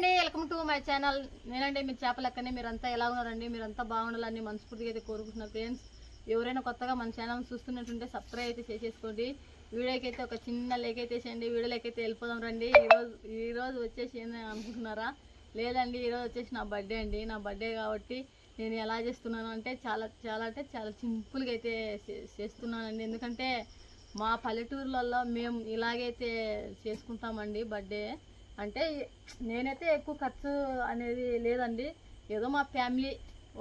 అండి welcome to my channel నేనండి మీ చేప లెక్కనే మీరంతా ఎలా ఉన్నారండి మీరంతా బాగుండాలని మనస్ఫూర్తిగా అయితే కోరుకుంటున్నారు ఫ్రెండ్స్ ఎవరైనా కొత్తగా మన ఛానల్ చూస్తున్నట్టుంటే సబ్స్క్రైబ్ అయితే చేసేసుకోండి. వీడియోకి అయితే ఒక చిన్న లేక్ అయితే వేసేయండి వీడియోలోకి అయితే వెళ్ళిపోదాం రండి. ఈరోజు ఈరోజు వచ్చేసి ఏందని అనుకుంటున్నారా? లేదండి ఈరోజు వచ్చేసి నా బర్త్డే అండి. నా బర్త్డే కాబట్టి నేను ఎలా చేస్తున్నాను అంటే చాలా చాలా అంటే చాలా సింపుల్గా అయితే చేస్తున్నానండి. ఎందుకంటే మా పల్లెటూర్లలో మేము ఇలాగైతే చేసుకుంటామండి బర్త్డే అంటే నేనైతే ఎక్కువ ఖర్చు అనేది లేదండి. ఏదో మా ఫ్యామిలీ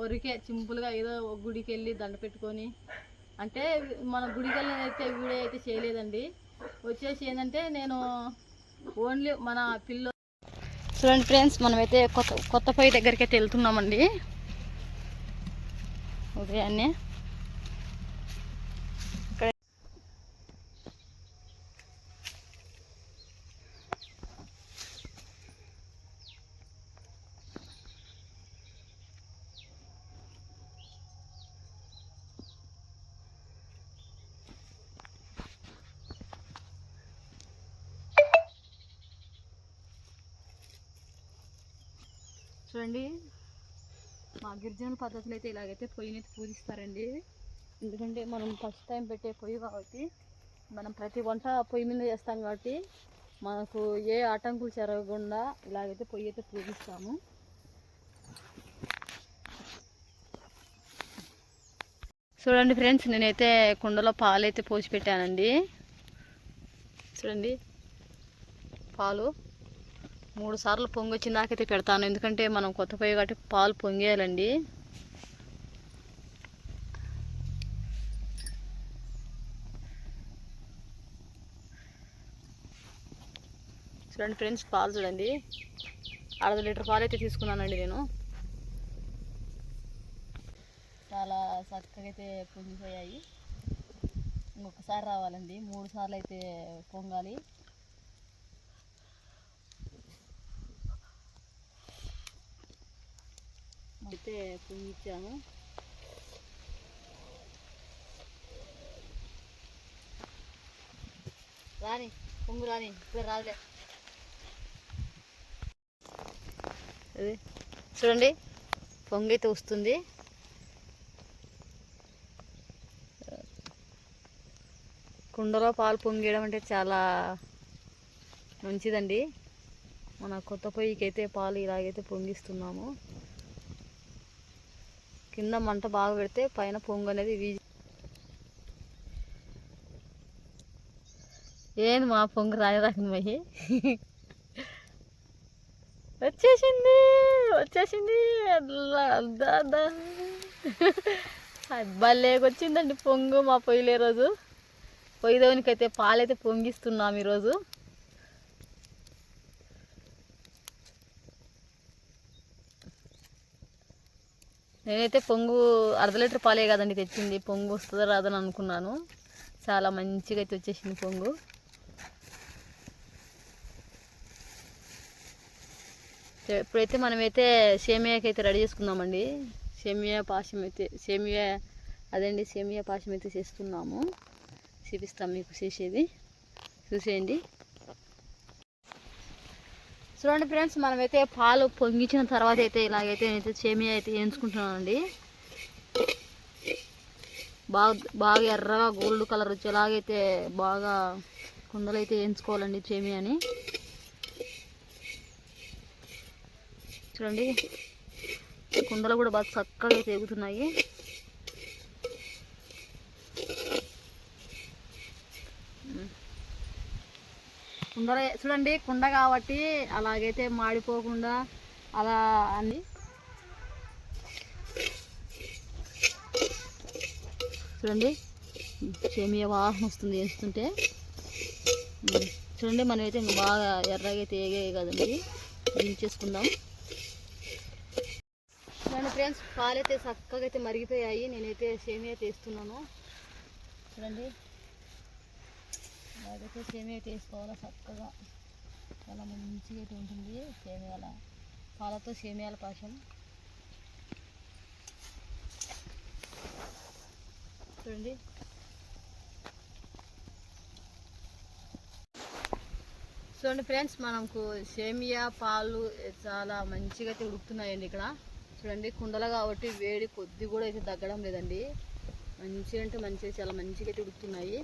ఒరికే సింపుల్గా ఏదో గుడికి వెళ్ళి దండ పెట్టుకొని అంటే మన గుడికి వెళ్ళినైతే అయితే వీడియో అయితే చేయలేదండి. వచ్చేసి ఏంటంటే నేను ఓన్లీ మన పిల్ల చూడండి ఫ్రెండ్స్ మనమైతే కొత్త కొత్త పొయ్యి దగ్గరికి అయితే వెళ్తున్నామండి. ఉదయాన్నే. చూడండి. మా గిరిజన పద్ధతులు అయితే ఇలాగైతే పొయ్యిని అయితే పూజిస్తారండి. ఎందుకంటే మనం ఫస్ట్ టైం పెట్టే పొయ్యి కాబట్టి మనం ప్రతి వంట పొయ్యి మీద చేస్తాం కాబట్టి మనకు ఏ ఆటంకులు జరగకుండా ఇలాగైతే పొయ్యి అయితే పూజిస్తాము. చూడండి ఫ్రెండ్స్ నేనైతే కుండలో పాలు అయితే పోసి పెట్టానండి. చూడండి. పాలు. మూడు సార్లు పొంగి వచ్చిందాకైతే పెడతాను. ఎందుకంటే మనం కొత్త పొయ్యి కాబట్టి పాలు పొంగేయాలండి. చూడండి ఫ్రెండ్స్ పాలు చూడండి. అరవై లీటర్ పాలు అయితే తీసుకున్నానండి నేను. చాలా చక్కగా అయితే పొంగిపోయాయి. ఇంకొకసారి రావాలండి. మూడు సార్లు అయితే పొంగాలి. అయితే పొంగిచ్చాను రాని పొంగు రాని ఇప్పుడు రాదులే అది. చూడండి. పొంగి అయితే వస్తుంది. కుండలో పాలు పొంగేయడం అంటే చాలా మంచిదండి. మన కొత్త పొయ్యికి అయితే పాలు ఇలాగైతే పొంగిస్తున్నాము. కింద మంట బాగా పెడితే పైన పొంగు అనేది వీజి ఏంది మా పొంగు రాయదాకింది మహి వచ్చేసింది వచ్చేసింది. అల్లా, దా, భలేకొచ్చిందండి పొంగు మా పొయ్యిలే రోజు పొయ్యిదోనికి అయితే పాలైతే పొంగిస్తున్నాం ఈరోజు. నేనైతే పొంగు అర్ధ లీటర్ పాలే కదండి తెచ్చింది. పొంగు వస్తుందో రాదని అనుకున్నాను. చాలా మంచిగా అయితే వచ్చేసింది పొంగు. ఇప్పుడైతే మనమైతే సేమియాకి అయితే రెడీ చేసుకుందామండి. సేమియా పాశం అయితే సేమియా అదండి సేమియా పాశం అయితే చేస్తున్నాము. చూపిస్తాం మీకు చేసేది. చూసేయండి. చూడండి ఫ్రెండ్స్ మనమైతే పాలు పొంగించిన తర్వాత అయితే ఇలాగైతే నేనైతే సేమియా అయితే వేయించుకుంటున్నానండి. బాగా బాగా ఎర్రగా గోల్డ్ కలర్ వచ్చేలాగైతే బాగా కుండలు అయితే వేయించుకోవాలండి సేమియాని. చూడండి కుండలు కూడా బాగా చక్కగా అయితే ఎగుతున్నాయి కుండ చూడండి కుండ కాబట్టి అలాగైతే మాడిపోకుండా అలా అని చూడండి సేమియా వాసన వస్తుంది వేస్తుంటే. చూడండి మనమైతే బాగా ఎర్రగా అయితే ఏగాయి కదండి దించేసుకుందాం చూడండి ఫ్రెండ్స్ పాలైతే చక్కగా అయితే మరిగిపోయాయి. నేనైతే సేమియా తీస్తున్నాను. చూడండి. అదైతే సేమియా తీసుకోవాలి చక్కగా. చాలా మంచిగా అయితే ఉంటుంది సేమియాల పాలతో సేమియాల పాశం చూడండి. చూడండి ఫ్రెండ్స్ మనకు సేమియా పాలు చాలా మంచిగా అయితే ఉడుకుతున్నాయండి ఇక్కడ. చూడండి కుండలు కాబట్టి వేడి కొద్ది కూడా అయితే తగ్గడం లేదండి. మంచిగా అంటే మంచిగా చాలా మంచిగా అయితే ఉడుకుతున్నాయి.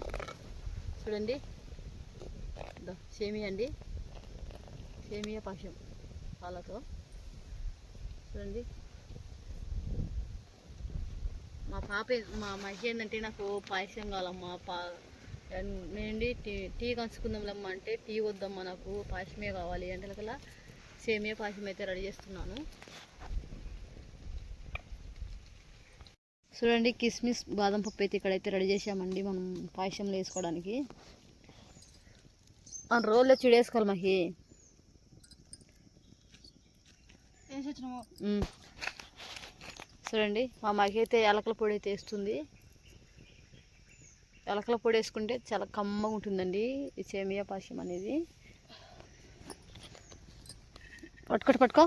చూడండి. సేమియా అండి. సేమియా పాశం పాలతో చూడండి. మా పాప మా మహి ఏంటంటే నాకు పాయసం కావాలమ్మా పా నేనండి టీ టీ కంచుకుందాంలమ్మా అంటే టీ వద్దమ్మా నాకు పాయసమే కావాలి అంటే కల్లా సేమియా పాయసం అయితే రెడీ చేస్తున్నాను. చూడండి కిస్మిస్ బాదం పప్పు అయితే ఇక్కడైతే రెడీ చేసామండి మనం పాయసంలో వేసుకోవడానికి. మన రోల్లో చూడేసుకోవాలి మహి. ఉమ్. చూడండి మా మహి అయితే యాలకల పొడి అయితే వేస్తుంది. యాలకల పొడి వేసుకుంటే చాలా కమ్మగా ఉంటుందండి ఈ సేమియా పాశం అనేది. పట్టుకోటి పట్టుకో.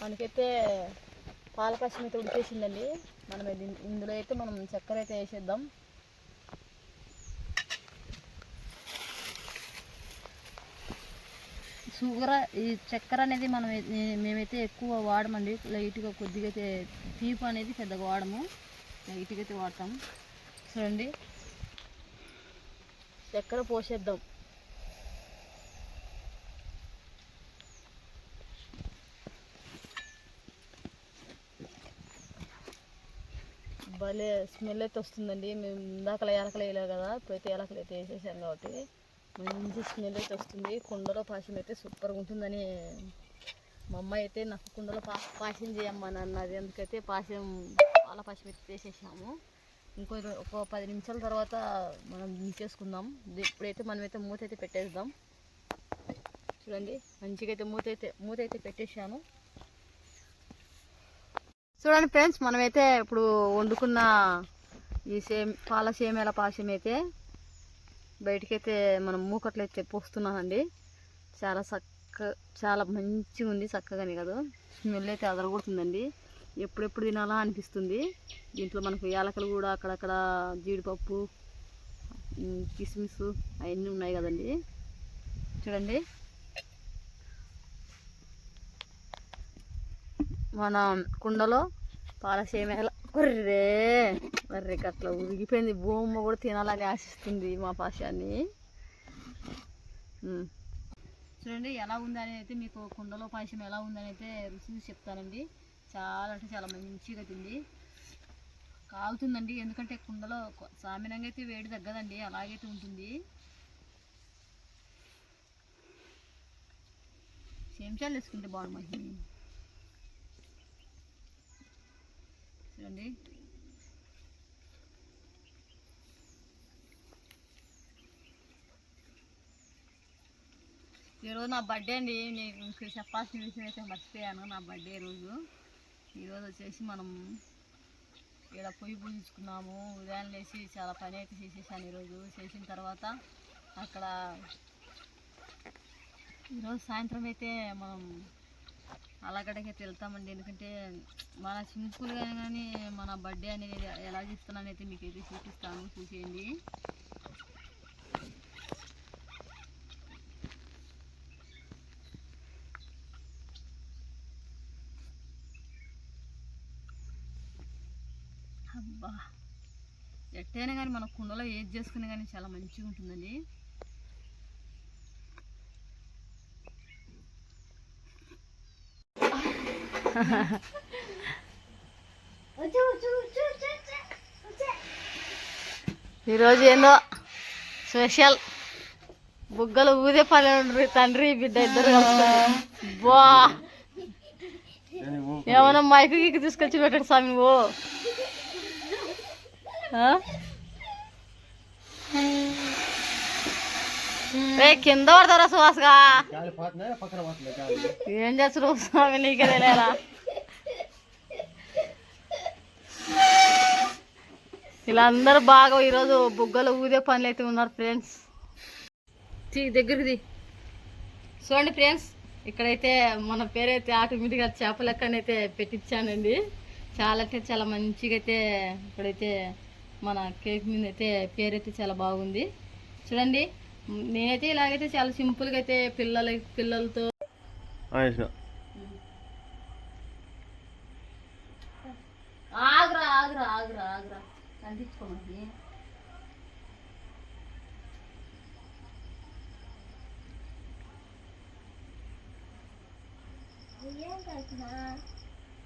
మనకైతే పాల పాశం అయితే ఉడికేసిందండి. మనం ఇది ఇందులో అయితే మనం చక్కెర అయితే వేసేద్దాం. షుగర్ ఈ చక్కెర అనేది మనం మేమైతే ఎక్కువ వాడమండి. లైట్గా కొద్దిగా అయితే తీపి అనేది పెద్దగా వాడము. లైట్గా అయితే వాడతాం చూడండి. చక్కెర పోసేద్దాం. భలే స్మెల్ అయితే వస్తుందండి. మేము ఇందాకలా ఎలకలు వేయలేదు కదా ఇప్పుడైతే ఎలకలు అయితే వేసేసాం కాబట్టి. మంచి స్మెల్ అయితే వస్తుంది. కుండలో పాశం అయితే సూపర్గా ఉంటుందని మా అమ్మాయి అయితే నాకు కుండలో పా పాశం చేయమ్మా అన్నది అందుకైతే పాశం పాల పాశం అయితే చేసేసాము. ఇంకో ఒక పది నిమిషాల తర్వాత మనం దించేసుకుందాం. ఇప్పుడైతే మనమైతే మూత అయితే పెట్టేద్దాం. చూడండి మంచిగా అయితే మూత అయితే మూత అయితే పెట్టేసాను చూడండి ఫ్రెండ్స్ మనమైతే ఇప్పుడు వండుకున్న ఈ సేమ్ పాల సేమేల పాశం అయితే బయటికైతే మనం మూకట్లు అయితే పోస్తున్నానండి చాలా చక్క చాలా మంచిగా ఉంది చక్కగానే కదా. స్మెల్ అయితే అదరగొడుతుందండి. ఎప్పుడెప్పుడు తినాలా అనిపిస్తుంది. దీంట్లో మనకు యాలకలు కూడా అక్కడక్కడ జీడిపప్పు కిస్మిస్ అవన్నీ ఉన్నాయి కదండి. చూడండి. మన కుండలో పాల ఒర్రే ఒర్రెకి అట్లా ఉరిగిపోయింది. భూమి కూడా తినాలని ఆశిస్తుంది మా పాశాన్ని చూడండి ఎలా ఉందని అయితే మీకు కుండలో పాయసం ఎలా ఉందని అయితే రుచి చూసి చెప్తానండి. చాలా అంటే చాలా మంచిగా తింది. కాగుతుందండి ఎందుకంటే కుండలో సామాన్యంగా అయితే వేడి తగ్గదండి అలాగైతే ఉంటుంది. చెంచాలు వేసుకుంటే బాగుంది చూడండి. ఈరోజు నా బర్త్డే అండి. మీకు చెప్పాల్సిన విషయం అయితే మర్చిపోయాను. నా బర్త్డే రోజు ఈరోజు వచ్చేసి మనం ఇక్కడ పొయ్యి పూజించుకున్నాము. ఉదయం లేచి చాలా పని అయితే చేసేసాను ఈరోజు. చేసిన తర్వాత అక్కడ ఈరోజు సాయంత్రం అయితే మనం అలాగడకి అయితే వెళ్తామండి. ఎందుకంటే మన సింపుల్గా కానీ మన బర్త్డే అనేది ఎలా చేస్తున్నాను అయితే మీకు అయితే చూపిస్తాను. చూసేయండి. అబ్బా! ఎట్టయినా కానీ మన కుండలో ఏది చేసుకున్నా కానీ చాలా మంచిగా ఉంటుందండి ఈరోజు ఏందో స్పెషల్. బుగ్గలు ఊదే పని ఉండ్రి తండ్రి బిడ్డ ఇద్దరు బా. ఏమన్నా మైకు గీకి తీసుకొచ్చి పెట్టాడు స్వామి ఓ. రే కింద పడతారా సువాసగా ఏం చేస్తారు స్వామి? నీకే తెలియరా వీళ్ళందరూ బాగా ఈరోజు బుగ్గలు ఊదే పనులు అయితే ఉన్నారు ఫ్రెండ్స్. దగ్గరికి చూడండి ఫ్రెండ్స్ ఇక్కడైతే మన పేరైతే ఆటోమేటిక్గా చేప లెక్కనైతే పెట్టించానండి. చాలా అంటే చాలా మంచిగా అయితే ఇక్కడైతే మన కేక్ మీద అయితే పేరైతే చాలా బాగుంది. చూడండి నేనైతే ఇలాగైతే చాలా సింపుల్గా అయితే పిల్లల పిల్లలతో ఆగ్రా ఆగ్రా ఆగ్రా ఆగ్రా. అంటించుకోమండి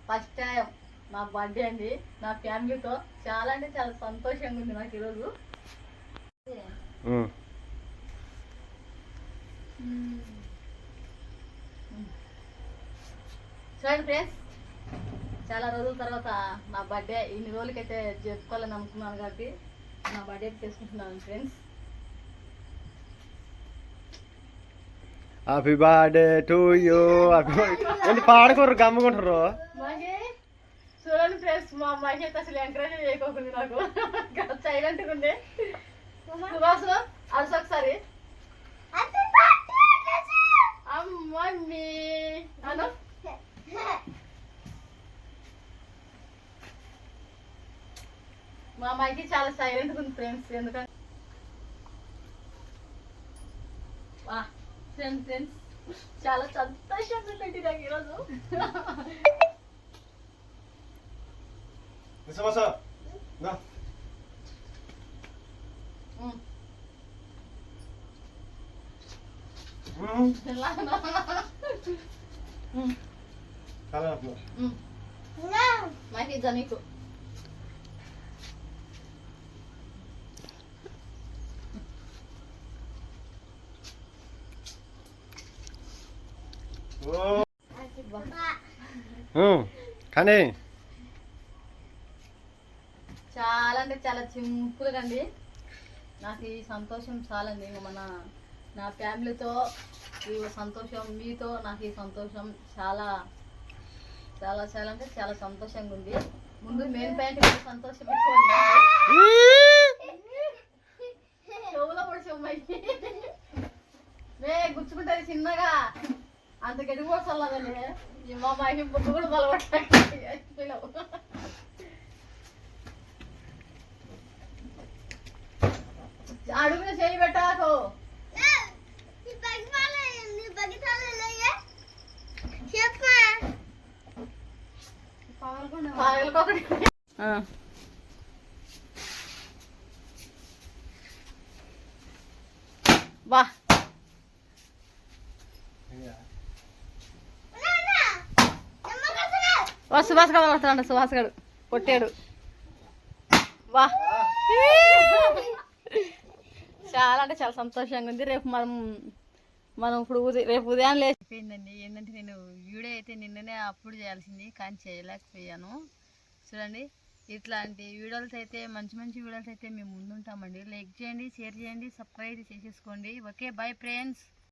ఫస్ట్ టైం నా బర్త్డే అండి. నా ఫ్యామిలీతో చాలా అంటే చాలా సంతోషంగా ఉంది నాకు ఈరోజు. చూడండి ఫ్రెండ్స్ చాలా రోజుల తర్వాత నా బర్త్డే ఇన్ని రోజులకైతే జరుపుకోవాలని అనుకున్నాను కాబట్టి నా బర్త్డే చేసుకుంటున్నాను friends. Happy birthday to you happy పాడుకోరు గమ్ముకుంటారు మాకి చూడండి ఫ్రెండ్స్ మా అమ్మాయికి అయితే అసలు ఎంకరేజ్ చేయకోకుంది నాకు. సైలెంట్గా ఉంది. సుభాష్ అలసి మమ్మీ అను మా అమ్మాయికి చాలా సైలెంట్గా ఉంది ఫ్రెండ్స్ ఎందుకంటే వా ఫ్రెండ్స్ ఫ్రెండ్స్ చాలా సంతోషంగా ఉందండి నాకు ఈరోజు ఉమ్. ఉమ్. ఉమ్. కానీ చాలా అంటే చాలా సింపుల్గా అండి నాకు ఈ సంతోషం చాలండి మన నా ఫ్యామిలీతో ఈ సంతోషం మీతో నాకు ఈ సంతోషం చాలా చాలా చాలా అంటే చాలా సంతోషంగా ఉంది. ముందు మెయిన్ పాయింట్ సంతోషం ఎక్కువ చెవులో పడి చెమ్మాయి మే గుచ్చుకుంటుంది చిన్నగా. అంత గడి పోసలేదండి మా అమ్మాయికి బుద్ధి కూడా బలపడతాయి అడుగున చేయి పెట్టాకు. వా వా సుభాష్ గడు పడుతున్నాడు సుభాష్ గడు. కొట్టాడు. వా చాలా అంటే చాలా సంతోషంగా ఉంది. రేపు మనం మనం ఇప్పుడు ఉదయం రేపు ఉదయం లేచిపోయిందండి ఏంటంటే నేను వీడియో అయితే నిన్ననే అప్పుడు చేయాల్సింది కానీ చేయలేకపోయాను. చూడండి ఇట్లాంటి వీడియోస్ అయితే మంచి మంచి వీడియోస్ అయితే మేము ముందుంటామండి. లైక్ చేయండి షేర్ చేయండి సబ్స్క్రైబ్ చేసేసుకోండి. Okay bye friends.